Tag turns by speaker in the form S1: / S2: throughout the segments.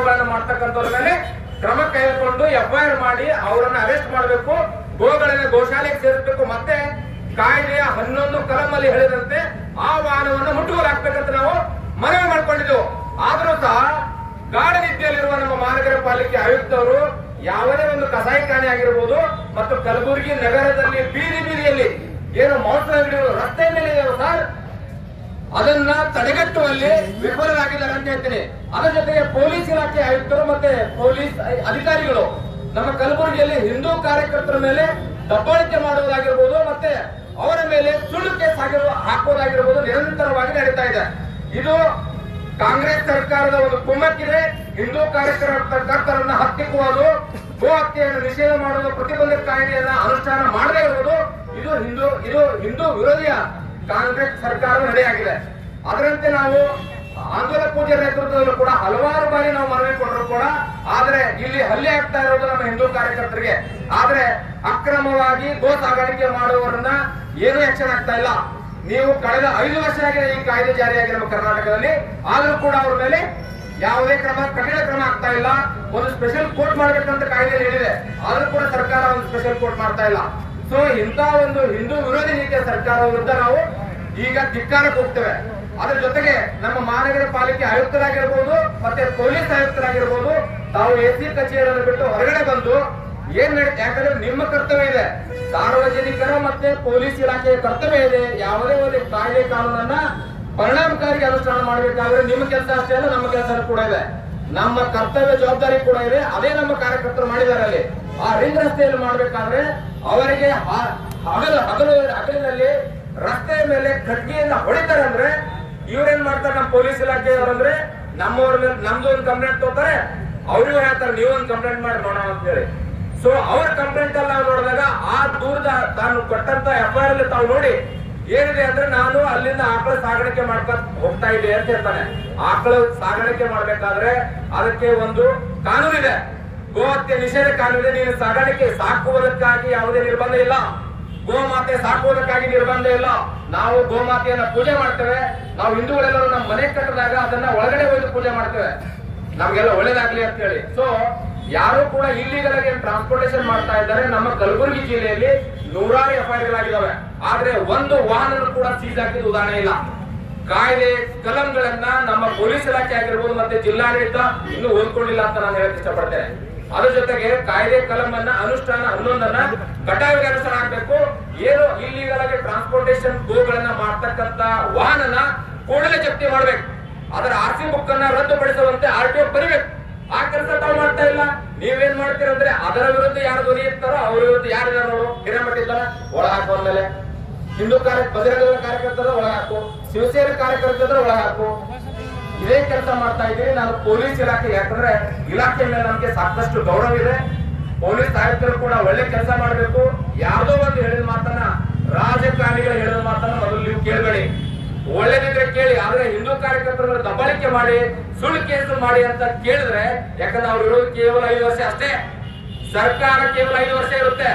S1: ಗೋಗಳನ್ನ ಮಾಡ್ತಕ್ಕಂಥವ್ರ ಮೇಲೆ ಕ್ರಮ ಕೈಗೊಂಡು ಎಫ್ಐಆರ್ ಮಾಡಿ ಅವರನ್ನ ಅರೆಸ್ಟ್ ಮಾಡಬೇಕು ಗೋಗಳನ್ನ ಗೋಶಾಲೆಗೆ ಸೇರಿಸಬೇಕು, ಮತ್ತೆ ಕಾಯ್ದೆಯ ಹನ್ನೊಂದು ಕಲಮಲ್ಲಿ ಹೇಳಿದಂತೆ ಆ ವಾಹನವನ್ನು ಮುಟ್ಟುಗೋಲು ಹಾಕ್ಬೇಕಂತ ನಾವು ಮನವಿ ಮಾಡ್ಕೊಂಡಿದ್ದೆವು ಆದರೂ ಸಹ ಗಾಢ ನಿದ್ದೆಯಲ್ಲಿರುವ ನಮ್ಮ ಮಹಾನಗರ ಪಾಲಿಕೆ ಆಯುಕ್ತರು ಯಾವುದೇ ಒಂದು ಕಸಾಯಿಖಾನೆ ಆಗಿರ್ಬೋದು ಮತ್ತು ಕಲಬುರಗಿ ನಗರದಲ್ಲಿ ಬೀದಿ ಬೀದಿಯಲ್ಲಿ ಏನು ಅಂಗಡಿಗಳು ರಸ್ತೆ ಮೇಲೆ ಸರ್? ಅದನ್ನ ತಡೆಗಟ್ಟುವಲ್ಲಿ ವಿಫಲರಾಗಿದ್ದಾರೆ ಅಂತ ಹೇಳ್ತೀನಿ. ಅದರ ಜೊತೆಗೆ ಪೊಲೀಸ್ ಇಲಾಖೆ ಆಯುಕ್ತರು ಮತ್ತೆ ಪೊಲೀಸ್ ಅಧಿಕಾರಿಗಳು ನಮ್ಮ ಕಲಬುರಗಿಯಲ್ಲಿ ಹಿಂದೂ ಕಾರ್ಯಕರ್ತರ ಮೇಲೆ ದಬ್ಬಾಳಿಕೆ ಮಾಡುವುದಾಗಿರ್ಬೋದು ಮತ್ತೆ ಅವರ ಮೇಲೆ ಸುಳ್ಳು ಕೇಸ್ ಆಗಿರುವ ಹಾಕುವುದಾಗಿರ್ಬೋದು ನಿರಂತರವಾಗಿ ನಡೀತಾ ಇದೆ. ಇದು ಕಾಂಗ್ರೆಸ್ ಸರ್ಕಾರದ ಒಂದು ಕುಮ್ಮಕ್ಕಿದೆ. ಹಿಂದೂ ಕಾರ್ಯಕರ್ತರನ್ನ ಹತ್ತಿಕ್ಕುವುದು ಗೋ ಹತ್ಯೆಯನ್ನು ನಿಷೇಧ ಮಾಡುವ ಪ್ರತಿಬಂಧಕ ಕಾಯ್ದೆಯನ್ನ ಅನುಷ್ಠಾನ ಮಾಡದೇ ಇರುವುದು ಇದು ಹಿಂದೂ ಇದು ಹಿಂದೂ ವಿರೋಧಿಯ ಕಾಂಗ್ರೆಸ್ ಸರ್ಕಾರ ನಡೆಯಾಗಿದೆ ಅದರಂತೆ ನಾವು ಆಂದೋಲನ ಪೂಜೆ ನೇತೃತ್ವದಲ್ಲೂ ಕೂಡ ಹಲವಾರು ಬಾರಿ ನಾವು ಮನವಿ ಕೊಟ್ಟರು ಕೂಡ, ಆದ್ರೆ ಇಲ್ಲಿ ಹಲ್ಲೆ ಆಗ್ತಾ ಇರೋದು ನಮ್ಮ ಹಿಂದೂ ಕಾರ್ಯಕರ್ತರಿಗೆ. ಆದ್ರೆ ಅಕ್ರಮವಾಗಿ ಗೋ ಸಾಗಾಣಿಕೆ ಮಾಡುವವರನ್ನ ಏನೂ ಆಕ್ಷನ್ ಆಗ್ತಾ ಇಲ್ಲ. ನೀವು ಕಳೆದ ಐದು ವರ್ಷ ಆಗಿದೆ ಈ ಕಾಯ್ದೆ ಜಾರಿಯಾಗಿ ನಮ್ಮ ಕರ್ನಾಟಕದಲ್ಲಿ. ಆದರೂ ಕೂಡ ಅವ್ರ ಮೇಲೆ ಯಾವುದೇ ಕ್ರಮ, ಕಠಿಣ ಕ್ರಮ ಆಗ್ತಾ ಇಲ್ಲ. ಒಂದು ಸ್ಪೆಷಲ್ ಕೋರ್ಟ್ ಮಾಡಬೇಕಂತ ಕಾಯ್ದೆಯಲ್ಲಿ ಹೇಳಿದೆ. ಆದರೂ ಕೂಡ ಸರ್ಕಾರ ಒಂದು ಸ್ಪೆಷಲ್ ಕೋರ್ಟ್ ಮಾಡ್ತಾ ಇಲ್ಲ. ಸೊ ಇಂಥ ಒಂದು ಹಿಂದೂ ವಿರೋಧಿ ನೀತಿಯ ಸರ್ಕಾರ ವಿರುದ್ಧ ನಾವು ಈಗ ಧಿಕ್ಕಾರಕ್ಕೆ ಹೋಗ್ತೇವೆ. ಅದರ ಜೊತೆಗೆ ನಮ್ಮ ಮಹಾನಗರ ಪಾಲಿಕೆ ಆಯುಕ್ತರಾಗಿರ್ಬೋದು, ಮತ್ತೆ ಪೊಲೀಸ್ ಆಯುಕ್ತರಾಗಿರ್ಬೋದು, ತಾವು ಎ ಸಿ ಕಚೇರಿಯನ್ನು ಬಿಟ್ಟು ಹೊರಗಡೆ ಬಂದು ಏನ್ ಯಾಕಂದ್ರೆ ನಿಮ್ಮ ಕರ್ತವ್ಯ ಇದೆ. ಸಾರ್ವಜನಿಕರ ಮತ್ತೆ ಪೊಲೀಸ್ ಇಲಾಖೆಯ ಕರ್ತವ್ಯ ಇದೆ. ಯಾವುದೇ ಒಂದು ಕಾಯ್ದೆ ಕಾನೂನನ್ನ ಪರಿಣಾಮಕಾರಿ ಅನುಷ್ಠಾನ ಮಾಡಬೇಕಾದ್ರೆ ನಿಮ್ಮ ಕೆಲಸ ಅಷ್ಟೇ ಅಲ್ಲ, ನಮ್ಮ ಕೆಲಸ ಕೂಡ ಇದೆ. ನಮ್ಮ ಕರ್ತವ್ಯ ಜವಾಬ್ದಾರಿ ಕೂಡ ಇದೆ. ಅದೇ ನಮ್ಮ ಕಾರ್ಯಕರ್ತರು ಮಾಡಿದ್ದಾರೆ ಅಲ್ಲಿ. ಆ ರಿಂಗ್ ರಸ್ತೆಯಲ್ಲಿ ಮಾಡ್ಬೇಕಾದ್ರೆ ಅವರಿಗೆ ಹಗಲು ಹಗಲು, ಹಗಲಿನಲ್ಲಿ ರಸ್ತೆಯ ಮೇಲೆ ಹೊಡಿತಾರೆ ಅಂದ್ರೆ ಇವ್ರೇನ್ ಮಾಡ್ತಾರೆ ನಮ್ಮ ಪೊಲೀಸ್ ಇಲಾಖೆಯವರಂದ್ರೆ ನಮ್ಮವ್ರ ಮೇಲೆ, ನಮ್ದು ಒಂದು ಕಂಪ್ಲೇಂಟ್ ತಗೋತಾರೆ ಅವ್ರಿಗೂ ಹೇಳ್ತಾರೆ, ನೀವು ಒಂದು ಕಂಪ್ಲೇಂಟ್ ಮಾಡಿ ನೋಡೋಣ ಅಂತ ಹೇಳಿ. ಸೊ ಅವ್ರ ಕಂಪ್ಲೇಂಟ್ ನಾವು ನೋಡಿದಾಗ ಆ ದೂರದ ತಾನು ಕೊಟ್ಟಂತ ಎಫ್ ಐ ಆರ್ ತಾವು ನೋಡಿ ಏನಿದೆ ಅಂದ್ರೆ ನಾನು ಅಲ್ಲಿಂದ ಆಕಳ ಸಾಗಾಣಿಕೆ ಮಾಡ್ಕೊಂತ ಹೋಗ್ತಾ ಇದ್ದೆ ಅಂತ ಹೇಳ್ತಾನೆ. ಆಕಳ ಸಾಗಾಣಿಕೆ ಮಾಡ್ಬೇಕಾದ್ರೆ ಅದಕ್ಕೆ ಒಂದು ಕಾನೂನಿದೆ. ಗೋಹತ್ಯೆ ನಿಷೇಧ ಕಾನೂನಿದೆ ನೀನು ಸಾಗಾಣಿಕೆ ಸಾಕುವುದಕ್ಕಾಗಿ ಯಾವುದೇ ನಿರ್ಬಂಧ ಇಲ್ಲ. ಗೋಮಾತೆ ಸಾಕುವುದಕ್ಕಾಗಿ ನಿರ್ಬಂಧ ಇಲ್ಲ. ನಾವು ಗೋಮಾತೆಯನ್ನ ಪೂಜೆ ಮಾಡ್ತೇವೆ. ನಾವು ಹಿಂದೂಗಳೆಲ್ಲರೂ ನಮ್ಮ ಮನೆ ಕಟ್ಟಿದಾಗ ಅದನ್ನ ಒಳಗಡೆ ಹೋಗಿ ಪೂಜೆ ಮಾಡ್ತೇವೆ. ನಮ್ಗೆಲ್ಲ ಒಳ್ಳೇದಾಗ್ಲಿ ಅಂತ ಹೇಳಿ. ಸೊ ಯಾರು ಕೂಡ ಇಲ್ಲಿಗಳಿಗೆ ಟ್ರಾನ್ಸ್ಪೋರ್ಟೇಷನ್ ಮಾಡ್ತಾ ಇದ್ದಾರೆ. ನಮ್ಮ ಕಲಬುರಗಿ ಜಿಲ್ಲೆಯಲ್ಲಿ ನೂರಾರು ಎಫ್ ಐ ಆಗಿದಾವೆ ಆದ್ರೆ ಒಂದು ವಾಹನ ಕೂಡ ಸೀಸ್ ಹಾಕಿದ ಉದಾಹರಣೆ ಇಲ್ಲ. ಕಾಯ್ದೆ, ಕಲಂಗಳನ್ನ ನಮ್ಮ ಪೊಲೀಸ್ ಇಲಾಖೆ ಆಗಿರ್ಬೋದು ಮತ್ತೆ ಜಿಲ್ಲಾಡಳಿತ ಇನ್ನೂ ಹೊಂದ್ಕೊಂಡಿಲ್ಲ ಅಂತ ನಾನು ಹೇಳಕ್ ಇಷ್ಟಪಡ್ತೇನೆ. ಅದ್ರ ಜೊತೆಗೆ ಕಾಯ್ದೆ ಕಲಂ ಅನ್ನ ಅನುಷ್ಠಾನ ಹನ್ನೊಂದನ್ನ ಕಡ್ಡಾಯವಾಗಿ ಅನುಷ್ಠಾನ ಆಗ್ಬೇಕು. ಏನು ಇಲ್ಲಿಗಲ್ ಟ್ರಾನ್ಸ್ಪೋರ್ಟೇಷನ್ ಗೋಗಳನ್ನ ಮಾಡ್ತಕ್ಕಂತ ವಾಹನನ ಕೂಡಲೇ ಜಪ್ತಿ ಮಾಡ್ಬೇಕು. ಅದರ ಆರ್ ಸಿ ಬುಕ್ ಅನ್ನ ರದ್ದುಪಡಿಸುವಂತೆ ಆರ್ ಟಿ ಒ ಬರಿಬೇಕು. ಆ ಕೆಲಸ ತಾವು ಮಾಡ್ತಾ ಇಲ್ಲ. ನೀವೇನ್ ಮಾಡ್ತೀರಂದ್ರೆ ಅದರ ವಿರುದ್ಧ ಯಾರು ಧ್ವನಿ ಇರ್ತಾರೋ ಅವ್ರ ವಿರುದ್ಧ ಯಾರು ನೋಡು. ಹಿರೇಮಠ ಇದ್ದಾರ ಒಳ ಹಾಕು ಮೇಲೆ ಹಿಂದೂ ಕಾರ್ಯ ಬಜರಂಗ ಕಾರ್ಯಕರ್ತರ ಒಳ ಹಾಕು ಶಿವಸೇನೆ ಕಾರ್ಯಕರ್ತರ ಒಳ ಹಾಕು ಇದೇ ಕೆಲಸ ಮಾಡ್ತಾ ಇದ್ದೀವಿ ನಾನು ಪೊಲೀಸ್ ಇಲಾಖೆ, ಯಾಕಂದ್ರೆ ಇಲಾಖೆ ಮೇಲೆ ನಮ್ಗೆ ಸಾಕಷ್ಟು ಗೌರವ ಇದೆ. ಪೊಲೀಸ್ ಆಯುಕ್ತರು ಕೂಡ ಒಳ್ಳೆ ಕೆಲಸ ಮಾಡಬೇಕು. ಯಾವ್ದೋ ಒಂದು ಹೇಳಿದ ಮಾತನ್ನ, ರಾಜಕಾರಣಿಗಳು ಹೇಳಿದ ಮಾತನ್ನ ಮೊದಲು ನೀವು ಕೇಳಬೇಡಿ. ಒಳ್ಳೇದಿದ್ರೆ ಕೇಳಿ, ಆದ್ರೆ ಹಿಂದೂ ಕಾರ್ಯಕರ್ತರು ದಬ್ಬಾಳಿಕೆ ಮಾಡಿ, ಸುಳ್ಳು ಕೇಸು ಮಾಡಿ ಅಂತ ಕೇಳಿದ್ರೆ, ಯಾಕಂದ್ರೆ ಅವ್ರು ಇರೋದು ಕೇವಲ ಐದು ವರ್ಷ ಅಷ್ಟೇ. ಸರ್ಕಾರ ಕೇವಲ ಐದು ವರ್ಷ ಇರುತ್ತೆ.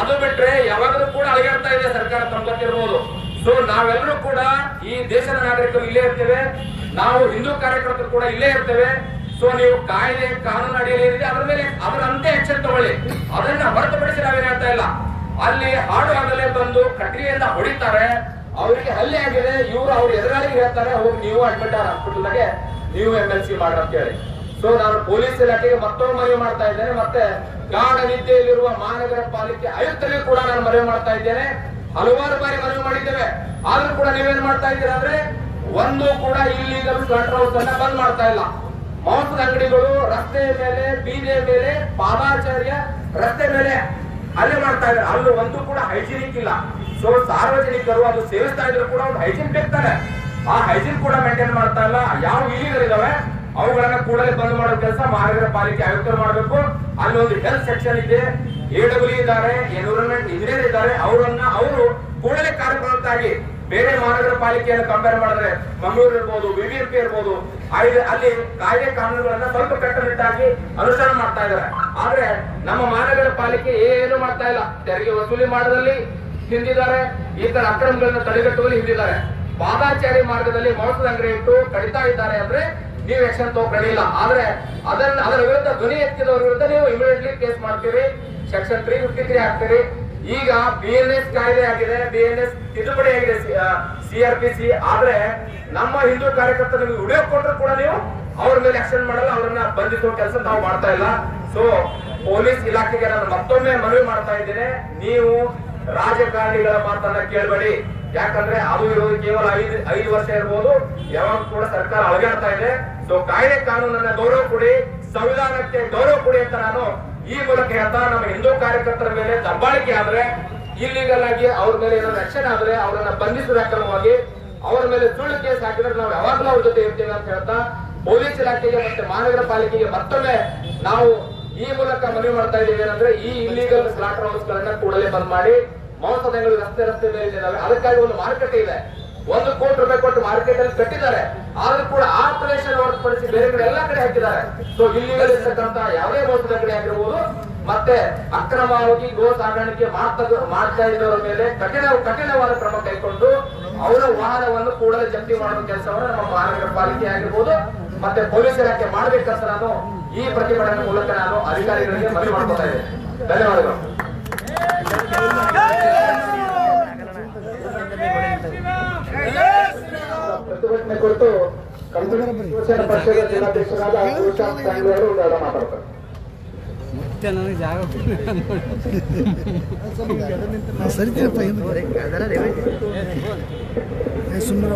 S1: ಅದು ಬಿಟ್ರೆ ಯಾವಾಗಲೂ ಕೂಡ ಅಳಗಾಡ್ತಾ ಇದೆ ಸರ್ಕಾರ ತಂಬತ್ತಿರ್ಬೋದು ಸೊ ನಾವೆಲ್ಲರೂ ಕೂಡ ಈ ದೇಶದ ನಾಗರಿಕರು ಇಲ್ಲೇ ಇರ್ತೇವೆ. ನಾವು ಹಿಂದೂ ಕಾರ್ಯಕರ್ತರು ಕೂಡ ಇಲ್ಲೇ ಇರ್ತೇವೆ. ಸೊ ನೀವು ಕಾಯ್ದೆ ಕಾನೂನು ಅಡಿಯಲ್ಲಿ ಏನಿದೆ ಅದ್ರ ಮೇಲೆ ಅದರ ಅಂತೆ ಆಕ್ಷನ್ ತಗೊಳ್ಳಿ. ಅದನ್ನ ಹೊರತುಪಡಿಸಿ ನಾವೇನು ಹೇಳ್ತಾ ಇಲ್ಲ. ಅಲ್ಲಿ ಹಾಡು ಆಗಲೇ ಬಂದು ಕಟ್ರಿಯಿಂದ ಹೊಡಿತಾರೆ. ಅವರಿಗೆ ಹಲ್ಲೆ ಆಗಿದೆ. ಇವರು ಅವ್ರ ಎದುರಾಳಿಗೆ ಹೇಳ್ತಾರೆ, ಹೋಗಿ ನೀವು ಅಡ್ಮಿಟ್ ಆರ್ ನೀವು ಎಂ ಎಲ್ ಸಿ ಅಂತ ಹೇಳಿ. ಸೊ ನಾನು ಪೊಲೀಸ್ ಇಲಾಖೆಗೆ ಮತ್ತೊಮ್ಮೆ ಮನವಿ ಮಾಡ್ತಾ ಇದ್ದೇನೆ. ಮತ್ತೆ ಗಾಢ ನಿದ್ದೆಯಲ್ಲಿರುವ ಮಹಾನಗರ ಪಾಲಿಕೆ ಆಯುಕ್ತರಿಗೆ ಕೂಡ ನಾನು ಮನವಿ ಮಾಡ್ತಾ ಇದ್ದೇನೆ. ಹಲವಾರು ಬಾರಿ ಮನವಿ ಮಾಡಿದ್ದೇವೆ. ಆದ್ರೂ ಕೂಡ ನೀವೇನ್ ಮಾಡ್ತಾ ಇದ್ದೀರಾ ಅಂದ್ರೆ ಒಂದು ಕೂಡ ಇಲ್ಲಿಗಲ್ ಕಂಟ್ರೋಲ್ ಅನ್ನ ಬಂದ್ ಮಾಡ್ತಾ ಇಲ್ಲ. ಮಾಂಸದ ಅಂಗಡಿಗಳು ರಸ್ತೆ ಮೇಲೆ ಬೀದಿಯ ಮೇಲೆ, ಪಾದಾಚಾರ್ಯ ರಸ್ತೆ ಮೇಲೆ ಅಲ್ಲೇ ಮಾಡ್ತಾ ಇದ್ದಾರೆ. ಅಲ್ಲೂ ಒಂದು ಕೂಡ ಹೈಜಿನಿಕ್ ಇಲ್ಲ. ಸೊ ಸಾರ್ವಜನಿಕರು, ಅದು ಸೇವಿಸ್ತಾ ಇದ್ರು ಕೂಡ ಒಂದು ಹೈಜೀನ್ ಬೇಕಾರೆ ಆ ಹೈಜೀನ್ ಕೂಡ ಮೇಂಟೈನ್ ಮಾಡ್ತಾ ಇಲ್ಲ. ಯಾವ ಇಲಿಗಳು ಇದಾವೆ, ಅವುಗಳನ್ನ ಕೂಡಲೇ ಬಂದ್ ಮಾಡೋ ಕೆಲಸ ಮಹಾನಗರ ಪಾಲಿಕೆ ಆಯುಕ್ತರು ಮಾಡಬೇಕು. ಅಲ್ಲಿ ಒಂದು ಹೆಲ್ತ್ ಸೆಕ್ಷನ್ ಇದೆ. ಎ ಡಬ್ಲ್ಯೂ ಇದ್ದಾರೆ ಎನ್ವಿರಾನ್ಮೆಂಟ್ ಇಂಜಿನಿಯರ್ ಇದ್ದಾರೆ. ಅವರನ್ನ ಅವರು ಕೂಡಲೇ ಕಾರ್ಯಪ್ರವೃತ್ತಾಗಿ ಬೇರೆ ಮಹಾನಗರ ಪಾಲಿಕೆಯನ್ನು ಕಂಪೇರ್ ಮಾಡಿದ್ರೆ ಮಂಗಳೂರು ಇರ್ಬೋದು ಬಿಬಿಎಂಪಿ ಇರ್ಬೋದು, ಅಲ್ಲಿ ಕಾಯ್ದೆ ಕಾನೂನುಗಳನ್ನ ಸ್ವಲ್ಪ ಕಟ್ಟುನಿಟ್ಟಾಗಿ ಅನುಷ್ಠಾನ ಮಾಡ್ತಾ ಇದ್ದಾರೆ. ಆದ್ರೆ ನಮ್ಮ ಮಹಾನಗರ ಪಾಲಿಕೆ ಏನು ಮಾಡ್ತಾ ಇಲ್ಲ. ತೆರಿಗೆ ವಸೂಲಿ ಮಾಡೋದ್ರಲ್ಲಿ ಹಿಂದಿದ್ದಾರೆ, ಈ ತರ ಅಕ್ರಮಗಳನ್ನ ತಡೆಗಟ್ಟುವಲ್ಲಿ ಹಿಂದಿದ್ದಾರೆ. ಪಾದಾಚಾರಿ ಮಾರ್ಗದಲ್ಲಿ ಮಾಂಸದ ಅಂಗಡಿ ಇಟ್ಟು ಕಡಿತಾ ಇದ್ದಾರೆ ಅಂದ್ರೆ ನೀವು ಆಕ್ಷನ್ ತಗೊಂಡಿಲ್ಲ ಆದ್ರೆ ಅದನ್ನ ಅದರ ವಿರುದ್ಧ ಧ್ವನಿ ಎತ್ತಿದವರ ವಿರುದ್ಧ ನೀವು ಇಮಿಡಿಯೇಟ್ಲಿ ಕೇಸ್ ಮಾಡ್ತೀರಿ. ಸೆಕ್ಷನ್ ತ್ರೀ ಫಿಫ್ಟಿ ತ್ರೀ ಹಾಕ್ತೀರಿ. ಈಗ ಬಿ ಎನ್ ಎಸ್ ಕಾಯ್ದೆ ಆಗಿದೆ. ಬಿ ಎನ್ ಎಸ್ ತಿದ್ದುಪಡಿ ಆಗಿದೆ. ಸಿ ಆರ್ ಪಿ ಸಿ ಆದ್ರೆ ನಮ್ಮ ಹಿಂದೂ ಕಾರ್ಯಕರ್ತರು ನಿಮಗೆ ವಿಡಿಯೋ ಕೊಟ್ಟರು ಕೂಡ ನೀವು ಅವ್ರ ಮೇಲೆ ಆಕ್ಷನ್ ಮಾಡಲ್ಲ, ಅವರನ್ನ ಬಂಧಿಸುವ ಕೆಲಸ ನಾವು ಮಾಡ್ತಾ ಇಲ್ಲ. ಸೊ ಪೊಲೀಸ್ ಇಲಾಖೆಗೆ ನಾನು ಮತ್ತೊಮ್ಮೆ ಮನವಿ ಮಾಡ್ತಾ ಇದ್ದೇನೆ. ನೀವು ರಾಜಕಾರಣಿಗಳ ಮಾತನ್ನ ಕೇಳಬೇಡಿ. ಯಾಕಂದ್ರೆ ಅದು ಇರೋದು ಕೇವಲ ಐದು ಐದು ವರ್ಷ ಇರ್ಬೋದು. ಯಾವಾಗ ಕೂಡ ಸರ್ಕಾರ ಅಳಗಾಡ್ತಾ ಇದೆ. ಸೊ ಕಾಯ್ದೆ ಕಾನೂನನ್ನ ಗೌರವ ಕೊಡಿ, ಸಂವಿಧಾನಕ್ಕೆ ಗೌರವ ಕೊಡಿ ಅಂತ ನಾನು ಈ ಮೂಲಕ ಹೇಳ್ತಾ ನಮ್ಮ ಹಿಂದೂ ಕಾರ್ಯಕರ್ತರ ಮೇಲೆ ದಬ್ಬಾಳಿಕೆ ಆದ್ರೆ ಇಲ್ಲಿಗಲ್ ಆಗಿ ಅವ್ರ ಮೇಲೆ ಏನಾದ್ರು ಆಕ್ಷನ್ ಆದ್ರೆ ಅವರನ್ನ ಬಂಧಿಸಿದ ಕ್ರಮವಾಗಿ ಅವರ ಮೇಲೆ ಸುಳ್ಳು ಕೇಸ್ ಹಾಕಿದ್ರೆ ನಾವು ಯಾವಾಗಲೂ ಅವ್ರ ಜೊತೆ ಇರ್ತೀವಿ ಅಂತ ಹೇಳ್ತಾ, ಪೊಲೀಸ್ ಇಲಾಖೆಗೆ ಮತ್ತೆ ಮಹಾನಗರ ಪಾಲಿಕೆಗೆ ಮತ್ತೊಮ್ಮೆ ನಾವು ಈ ಮೂಲಕ ಮನವಿ ಮಾಡ್ತಾ ಇದ್ದೀವಿ ಏನಂದ್ರೆ, ಈ ಇಲ್ಲಿಗಲ್ ಸ್ಲಾಟರ್ ಹೌಸ್ ಗಳನ್ನ ಕೂಡಲೇ ಬಂದ್ ಮಾಡಿ ಮಾಂಸದಂಗಗಳು ರಸ್ತೆ ರಸ್ತೆ ಮೇಲೆ ಅದಕ್ಕಾಗಿ ಒಂದು ಮಾರುಕಟ್ಟೆ ಇದೆ. ಒಂದು ಕೋಟಿ ರೂಪಾಯಿ ಕೊಟ್ಟು ಮಾರ್ಕೆಟ್ ಅಲ್ಲಿ ಕಟ್ಟಿದ್ದಾರೆ. ಆದ್ರೂ ಕೂಡ ಆ ಪ್ರದೇಶ ಹೊರತುಪಡಿಸಿ ಬೇರೆ ಕಡೆ ಎಲ್ಲಾ ಕಡೆ ಹಾಕಿದ್ದಾರೆ. ಸೊ ಇಲ್ಲಿ ಇರತಕ್ಕಂತ ಯಾವುದೇ ಮೋಸದ ಕಡೆ ಆಗಿರ್ಬೋದು, ಮತ್ತೆ ಅಕ್ರಮವಾಗಿ ಗೋ ಸಾಗಾಣಿಕೆ ಮಾಡ್ತಾ ಮಾಡ್ತಾ ಇದ್ದವರ ಮೇಲೆ ಕಠಿಣ ಕಠಿಣವಾದ ಕ್ರಮ ಕೈಗೊಂಡು ಅವರ ವಾಹನವನ್ನು ಕೂಡಲೇ ಜಪ್ತಿ ಮಾಡುವ ಕೆಲಸವನ್ನು ನಮ್ಮ ಮಹಾನಗರ ಪಾಲಿಕೆ ಆಗಿರ್ಬೋದು, ಮತ್ತೆ ಪೊಲೀಸ್ ಇಲಾಖೆ ಮಾಡ್ಬೇಕಂತ ನಾನು ಈ ಪ್ರತಿಭಟನೆ ಮೂಲಕ ನಾನು ಅಧಿಕಾರಿಗಳಿಗೆ ಮನವಿ ಮಾಡ್ಕೊತಾ ಇದ್ದೇನೆ. ಧನ್ಯವಾದಗಳು. ಪ್ರತಿಭಟನೆ ಕುರಿತು ಶಿವಸೇನಾ ಪಕ್ಷದ ಜಿಲ್ಲಾಧ್ಯಕ್ಷರಾದ ಗುರುಶಾಂತ್ ಸಾಂಗ್ಲಿ ಅವರು ಒಂದು ಎರಡು ಮಾತಾಡ್ತಾರೆ
S2: ಮತ್ತೆ ನನಗೆ ಜಾಗ
S3: ಸರಿತೀರಪ್ಪ ಸುಮ್ಮನೆ